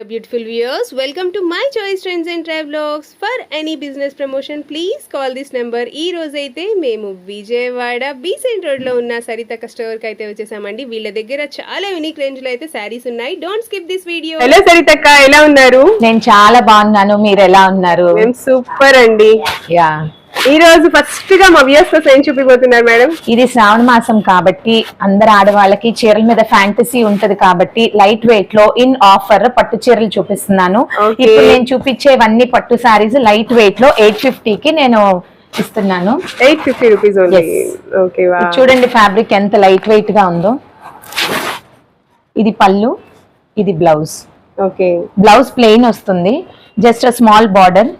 Beautiful viewers, welcome to my choice trends and travelogs. For any business promotion, please call this number. ఈ రోజైతే మేము Vijayawada Besant రోడ్లో ఉన్న సరిత స్టోర్కి అయితే వచ్చేసామండి. వీళ్ళ దగ్గర చాలా యూనిక్ రేంజ్లో అయితే శారీస్ ఉన్నాయి. Don't skip this video hello సరితక్క ఎలా ఉన్నారు? నేను చాలా బాగున్నాను. మీరు ఎలా ఉన్నారు? మేము సూపర్ అండి. యా ఈ రోజు ఫస్ట్గా మా వ్యూస్ కోసం ఏం చూపిపోతున్నారు మేడం. ఇది శ్రావణ మాసం కాబట్టి అందరు ఆడవాళ్ళకి చీరల మీద ఫ్యాంటసీ ఉంటది కాబట్టి లైట్ వెయిట్లో ఇన్ ఆఫర్ పట్టు చీరలు చూపిస్తున్నాను. Okay. ఇప్పుడు నేను చూపించేవన్నీ పట్టు సారీస్ లైట్ వెయిట్లో ఎయిట్ ఫిఫ్టీ కి నేను ఇస్తున్నాను. Eight fifty rupees only Yes. Okay వా ఇది చూడండి ఫ్యాబ్రిక్ ఎంత లైట్ వెయిట్గా ఉందో. ఇది పళ్ళు ఇది బ్లౌజ్ ఓకే బ్లౌజ్ ప్లెయిన్ వస్తుంది. జస్ట్ స్మాల్ బార్డర్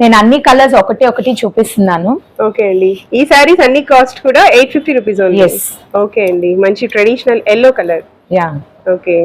నేను అన్ని కలర్స్ ఒకటి ఒకటి చూపిస్తున్నాను. ఓకే అండి. ఈ శారీస్ అన్ని కాస్ట్ కూడా ఎయిట్ ఫిఫ్టీ రూపీస్. ఓకే అండి. మంచి traditional yellow colour yeah okay.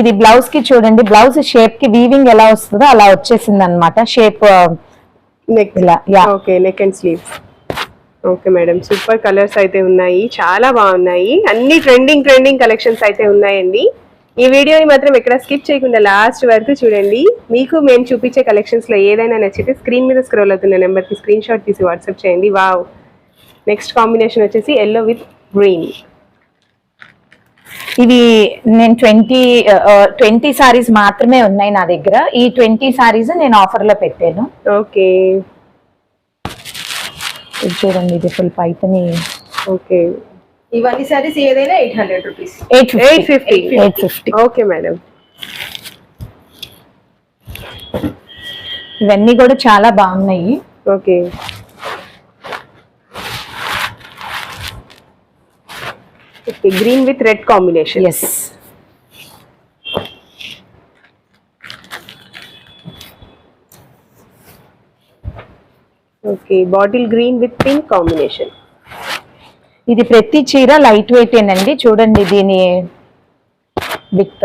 ఇది బ్లౌజ్కి చూడండి. బ్లౌజ్ షేప్కి వీవింగ్ ఎలా వస్తుందో అలా వచ్చేసింది అనమాట షేప్ నెక్ ఇలా yeah okay neck and sleeves okay madam. Super colours అయితే ఉన్నాయి. చాలా బాగున్నాయి. అన్ని ట్రెండింగ్ ట్రెండింగ్ కలెక్షన్స్ అయితే ఉన్నాయండి. ఈ వీడియోని మాత్రం ఎక్కడ స్కిప్ చేయకుండా లాస్ట్ వరకు చూడండి. మీకు మేము చూపించే కలెక్షన్స్లో ఏదైనా నచ్చితే స్క్రీన్ మీద స్క్రోల్ అవుతున్న నెంబర్కి స్క్రీన్ షాట్ తీసి వాట్సాప్ చేయండి. వావ్ నెక్స్ట్ కాంబినేషన్ వచ్చేసి ఎల్లో విత్ గ్రీన్ ఇవి నేను ట్వంటీ ట్వంటీ సారీస్ మాత్రమే ఉన్నాయి నా దగ్గర. ఈ ట్వంటీ సారీస్ నేను ఆఫర్లో పెట్టాను. ఓకే చూడండి ఇది ఫుల్ పైతని ఓకే ఇవన్నీ సారీస్ ఏదైనా eight hundred rupees eight eight fifty eight fifty okay madam ఇవన్నీ కూడా చాలా బాగున్నాయి. Okay okay green with red combination yes okay bottle green with pink combination ఇది ప్రతి చీర లైట్ వెయిట్ ఏనండి. చూడండి దీని విత్.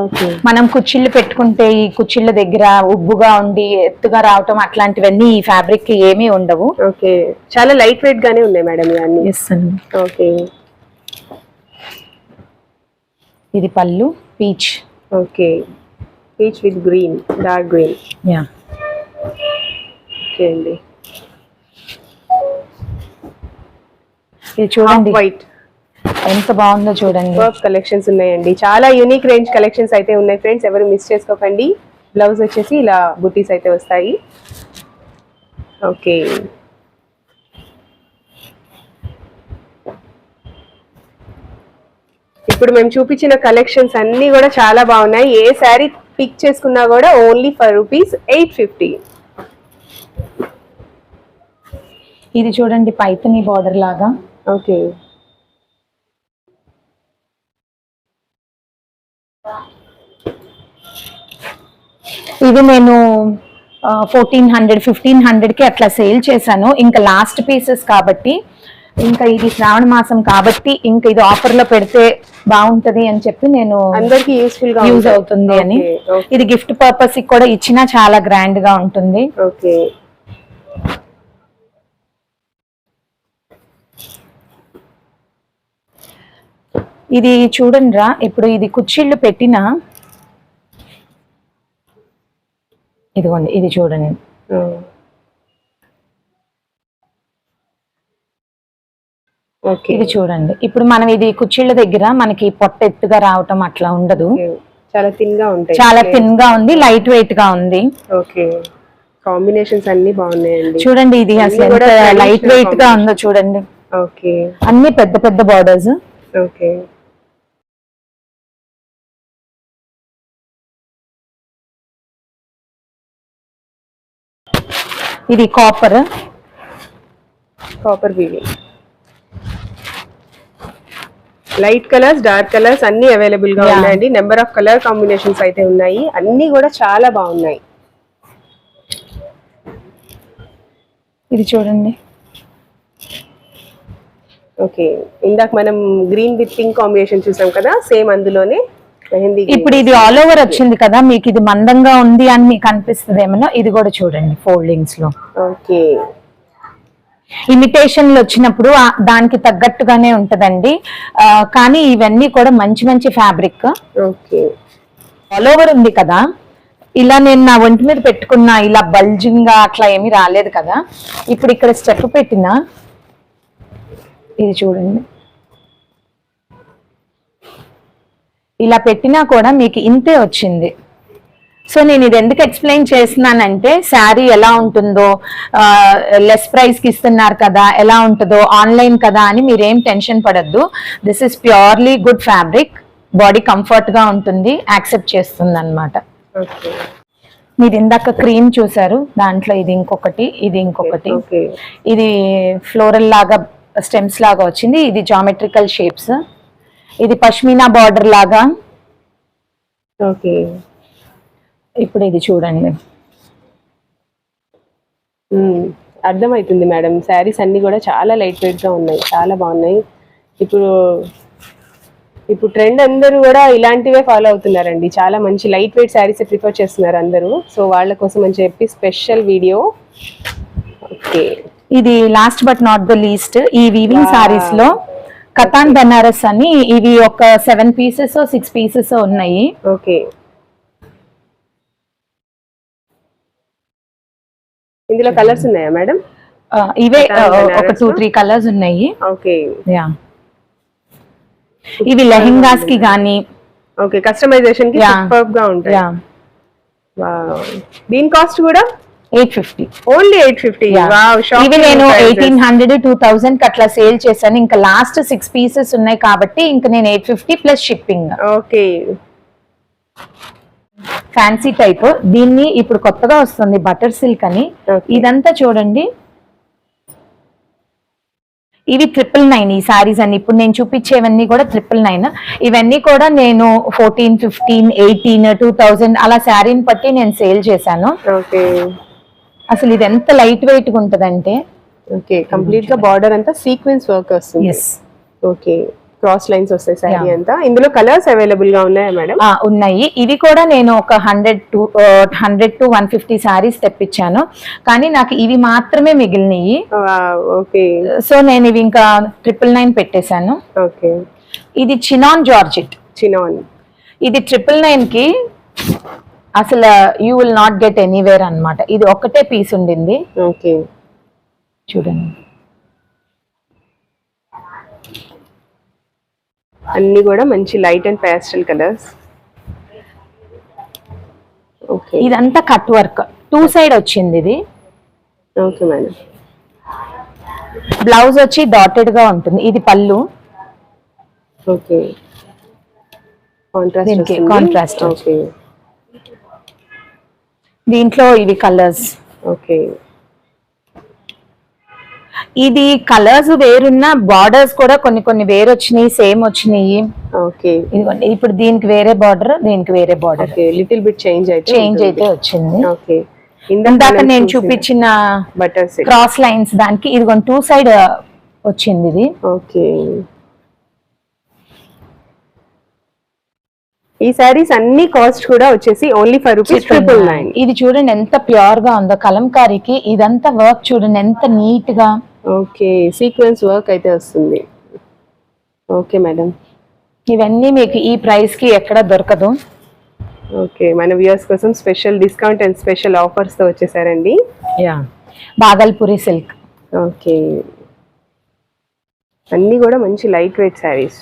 ఓకే. మనం కుచ్చిళ్ళు పెట్టుకుంటే ఈ కుచ్చిళ్ళ దగ్గర ఉబ్బుగా ఉండి ఎత్తుగా రావటం అట్లాంటివన్నీ ఈ ఫ్యాబ్రిక్ ఏమీ ఉండవు. ఓకే. చాలా లైట్ వెయిట్ గానే ఉన్నాయి మేడం ఇవన్నీ. ఓకే. ఇది పళ్ళు peach. Okay. Peach with green dark green. Yeah okay అండి. ఇది చూడండి. వైట్ ఎంత బాగుందో చూడండి. వర్క్ కలెక్షన్స్ ఉన్నాయండి. చాలా యూనిక్ రేంజ్ కలెక్షన్స్ అయితే ఉన్నాయి ఫ్రెండ్స్ ఎవరు మిస్ చేసుకోకండి. బ్లౌజ్ వచ్చేసి ఇలా బుటీస్ అయితే వస్తాయి. ఓకే ఇప్పుడు మేము చూపించిన కలెక్షన్స్ అన్ని కూడా చాలా బాగున్నాయి. ఏ శారీ పిక్ చేసుకున్నా కూడా only for rupees eight fifty ఇది చూడండి పైతని బార్డర్ లాగా. ఓకే. ఇది నేను ఫోర్టీన్ హండ్రెడ్ ఫిఫ్టీన్ హండ్రెడ్కి అట్లా సేల్ చేశాను. ఇంకా లాస్ట్ పీసెస్ కాబట్టి ఇంకా ఇది శ్రావణ మాసం కాబట్టి ఇంకా ఇది ఆఫర్లో పెడితే బాగుంటది అని చెప్పి నేను అందరికి యూస్ఫుల్గా యూజ్. అవుతుంది అని. ఇది గిఫ్ట్ పర్పస్కి కూడా ఇచ్చినా చాలా గ్రాండ్గా ఉంటుంది. ఓకే. ఇది చూడండి రా ఇప్పుడు ఇది కుచ్చిళ్ళు పెట్టిన ఇదిగోండి ఇది చూడండి. ఓకే. ఇది చూడండి. ఇప్పుడు మనం ఇది కుచ్చిళ్ళ దగ్గర మనకి పొట్ట ఎత్తుగా రావటం అట్లా ఉండదు. చాలా థిన్గా ఉంటాయి చాలా థిన్గా ఉంది లైట్ వెయిట్గా ఉంది. ఓకే. కాంబినేషన్స్ అన్ని బాగున్నాయండి. చూడండి ఇది అసలు లైట్ వెయిట్గా. ఉందో చూడండి. ఓకే. అన్ని పెద్ద పెద్ద బార్డర్స్ ఓకే. ఇది copper copper weaving light colours dark colours అన్ని అవైలబుల్గా. ఉన్నాయండి. నెంబర్ ఆఫ్ కలర్ కాంబినేషన్స్ అయితే ఉన్నాయి. అన్ని కూడా చాలా బాగున్నాయి. ఇది చూడండి. ఓకే ఇందాక మనం గ్రీన్ విత్ పింక్ కాంబినేషన్ చూసాం కదా సేమ్ అందులోనే ఇప్పుడు ఇది ఆల్ ఓవర్ వచ్చింది కదా మీకు ఇది మందంగా ఉంది అని మీకు అనిపిస్తుంది ఏమన్నా ఇది కూడా చూడండి ఫోల్డింగ్స్లో. ఓకే. ఇమిటేషన్లు వచ్చినప్పుడు దానికి తగ్గట్టుగానే ఉంటదండి. కానీ ఇవన్నీ కూడా మంచి మంచి ఫ్యాబ్రిక్ ఓకే. ఆల్ ఓవర్ ఉంది కదా. ఇలా నేను నా ఒంటి మీద పెట్టుకున్నా ఇలా బల్జింగ్గా అట్లా ఏమీ రాలేదు కదా. ఇప్పుడు ఇక్కడ స్టెప్ పెట్టిన ఇది చూడండి. ఇలా పెట్టినా కూడా మీకు ఇంతే వచ్చింది. సో నేను ఇది ఎందుకు ఎక్స్ప్లెయిన్ చేస్తున్నానంటే శారీ ఎలా ఉంటుందో లెస్ ప్రైస్కి ఇస్తున్నారు కదా ఎలా ఉంటుందో ఆన్లైన్ కదా అని మీరేం టెన్షన్ పడద్దు. This is purely good fabric body కంఫర్ట్గా ఉంటుంది యాక్సెప్ట్ చేస్తుంది అనమాట మీరు ఇందాక క్రీమ్ చూసారు దాంట్లో ఇది ఇంకొకటి ఇది ఇంకొకటి. ఇది ఫ్లోరల్ లాగా స్టెమ్స్ లాగా వచ్చింది ఇది జామెట్రికల్ షేప్స్ ఇది పష్మీనా బార్డర్ లాగా. ఓకే. ఇప్పుడు ఇది చూడండి. అర్థమవుతుంది మేడం. శారీస్ అన్ని కూడా చాలా లైట్ వెయిట్గా ఉన్నాయి. చాలా బాగున్నాయి. ఇప్పుడు ఇప్పుడు ట్రెండ్ అందరూ కూడా ఇలాంటివే ఫాలో అవుతున్నారండి. చాలా మంచి లైట్ వెయిట్ శారీస్ ప్రిఫర్ చేస్తున్నారు అందరూ. సో వాళ్ళ కోసం అని చెప్పి స్పెషల్ వీడియో. ఓకే. ఇది last but not the least ఈ వీవింగ్. సారీస్లో కతాన్ బనారస్ అని ఇవి ఒక సెవెన్ పీసెస్ సిక్స్ పీసెస్ ఉన్నాయి. ఓకే. ఇందులో కలర్స్ ఉన్నాయా మేడం? ఇవే ఒక టూ? త్రీ కలర్స్ ఉన్నాయి. ఓకే. యా. ఇవి లెహెంగాస్కి గానీ. ఓకే కస్టమైజేషన్కి. సూపర్గా ఉంటాయి. దీని కాస్ట్ కూడా eight fifty only eight fifty ఇవి నేను ఎయిటీన్ హండ్రెడ్ టూ థౌసండ్కి అట్లా సేల్ చేశాను. ఇంకా లాస్ట్ సిక్స్ పీసెస్ ఉన్నాయి కాబట్టి ఇంకా నేను eight fifty plus shipping okay fancy type దీన్ని ఇప్పుడు కొత్తగా వస్తుంది బటర్ సిల్క్ అని. ఇదంతా చూడండి. ఇవి ట్రిపుల్ నైన్ ఈ సారీస్ అన్ని. ఇప్పుడు నేను చూపించేవన్నీ కూడా ట్రిపుల్ నైన్ ఇవన్నీ కూడా నేను fourteen fifteen eighteen two thousand అలా శారీని బట్టి నేను సేల్ చేశాను. ఓకే అసలు ఇది ఎంత లైట్ వెయిట్గా ఉంటదంటే ఓకే కంప్లీట్గా బార్డర్ అంతా సీక్వెన్స్ వర్క్ వస్తుంది. ఎస్ ఓకే క్రాస్ లైన్స్ వస్తాయి Yeah. అంతా. ఇందులో కలర్స్ అవైలబుల్గా ఉన్నాయా మేడం? ఉన్నాయి. ఇవి కూడా నేను ఒక hundred two hundred two one fifty sarees తెప్పించాను. కానీ నాకు ఇవి మాత్రమే మిగిలినవి ఓకే సో నేను ఇవి ఇంకా ట్రిపుల్ నైన్ పెట్టేశాను. ఓకే ఇది చినాన్ జార్జిట్ చినాన్ ఇది ట్రిపుల్ నైన్కి అసలు you will not get anywhere అన్నమాట. ఇది ఒక్కటే పీస్ ఉండింది. ఓకే. చూడండి. అన్ని కూడా మంచి light and pastel colours okay. ఇదంతా కట్ వర్క్ టూ సైడ్ వచ్చింది ఇది. Okay madam. బ్లౌజ్ వచ్చి డాటెడ్గా ఉంటుంది. ఇది పళ్ళు. ఓకే. Contrast okay. దీంట్లో ఇవి కలర్స్ ఓకే. ఇది కలర్స్ వేరున్న బార్డర్స్ కూడా కొన్ని కొన్ని వేరు వచ్చినాయి సేమ్ వచ్చినాయి ఓకే. ఇదిగోండి ఇప్పుడు దీనికి వేరే బార్డర్ దీనికి వేరే బార్డర్ లిటిల్ బిట్ చేంజ్ అయితే చేంజ్ అయితే వచ్చింది. ఓకే. ఇందాక నేను చూపించిన బటర్ క్రాస్ లైన్స్ దానికి ఇదిగోండి టూ సైడ్ వచ్చింది ఇది. ఓకే. ఈ సారీస్ అన్ని కాస్ట్ కూడా వచ్చేసి only for rupees triple nine ఇది చూడండి ఎంత ప్యూర్గా ఉందో కలంకారీకి ఇదంతా వర్క్ చూడండి ఎంత నీట్గా ఓకే సీక్వెన్స్ వర్క్ అయితే వస్తుంది. ఓకే మేడం ఇవన్నీ మీకు ఈ ప్రైస్కి ఎక్కడ దొరకదు. ఓకే మన వ్యూయర్స్ కోసం స్పెషల్ డిస్కౌంట్ అండ్ స్పెషల్ ఆఫర్స్తో వచ్చేసారండి. Yeah Bhagalpuri silk okay. అన్నీ కూడా మంచి లైట్ వెయిట్ శారీస్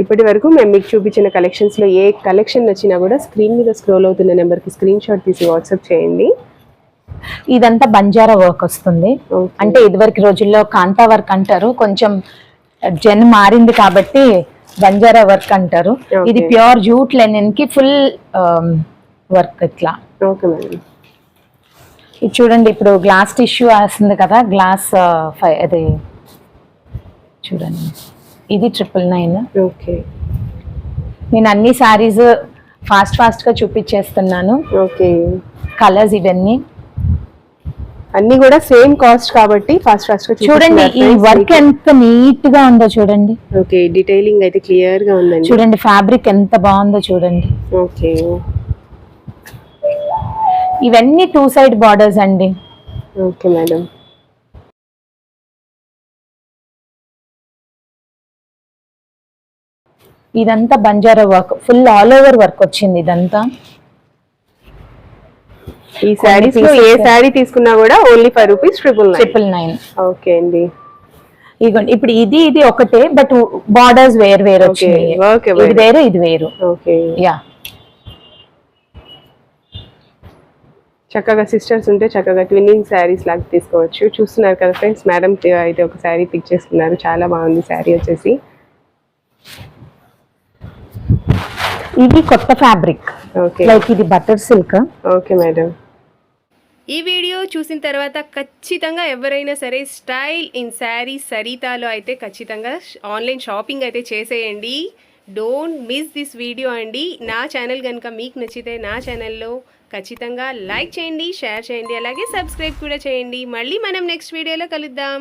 ఇప్పటి వరకు మేము మీకు చూపించిన కలెక్షన్స్లో ఏ కలెక్షన్ నచ్చినా కూడా స్క్రీన్ మీద స్క్రోల్ అవుతున్న నెంబర్కి స్క్రీన్ షాట్ తీసి వాట్సాప్ చేయండి. ఇదంతా బంజారా వర్క్ వస్తుంది. అంటే ఇదివరకు రోజుల్లో కాంతా వర్క్ అంటారు. కొంచెం జన్ మారింది కాబట్టి బంజారా వర్క్ అంటారు. ఇది ప్యూర్ జూట్ లెనిన్కి ఫుల్ వర్క్ ఇట్లా. ఓకే మేడం ఇది చూడండి ఇప్పుడు గ్లాస్ టిష్యూ వేస్తుంది కదా గ్లాస్ అది చూడండి. ఇది ట్రిపుల్ నైన్ ఓకే నేను అన్ని సారీస్ ఫాస్ట్ ఫాస్ట్గా చూపించేస్తున్నాను. ఓకే కలర్స్ ఇవన్నీ. అన్ని కూడా సేమ్ కాస్ట్ కాబట్టి ఫాస్ట్ ఫాస్ట్గా చూడండి ఈ వర్క్ ఎంత నీట్గా ఉందో చూడండి. ఓకే డీటెయిలింగ్ అయితే క్లియర్గా ఉందండి. చూడండి ఫ్యాబ్రిక్ ఎంత బాగుందో చూడండి. ఓకే ఇవన్నీ టూ సైడ్ బార్డర్స్ అండి. ఓకే మేడం ఇదంతా Banjara work. Full all over work వచ్చింది ఇదంతా. ఈ శారీస్లో ఏ శారీ తీసుకున్నా కూడా only five rupees triple triple nine okay అండి. ఇదిగోండి ఇప్పుడు ఇది ఇది ఒకటే బట్ బార్డర్స్ వేరు వేరు ఇది వేరు. వేరు ఇది వేరు. ఓకే యా చక్కగా సిస్టర్స్ ఉంటే చక్కగా ట్విన్నింగ్ శారీస్ లాగా తీసుకోవచ్చు. చూస్తున్నారు కదా ఫ్రెండ్స్ మేడం అయితే ఒక శారీ పిక్ చేసుకున్నారు. చాలా బాగుంది శారీ వచ్చేసి. ఇది కొత్త ఫ్యాబ్రిక్ ఓకే లైక్ ఇది బటర్ సిల్క్ ఓకే మేడం ఈ వీడియో చూసిన తర్వాత ఖచ్చితంగా ఎవరైనా సరే స్టైల్ ఇన్ శారీ సరితాలో అయితే ఖచ్చితంగా ఆన్లైన్ షాపింగ్ అయితే చేసేయండి. డోంట్ మిస్ దిస్ వీడియో అండి. నా ఛానల్ కనుక మీకు నచ్చితే నా ఛానల్లో ఖచ్చితంగా లైక్ చేయండి షేర్ చేయండి అలాగే సబ్స్క్రైబ్ కూడా చేయండి. మళ్ళీ మనం నెక్స్ట్ వీడియోలో కలుద్దాం.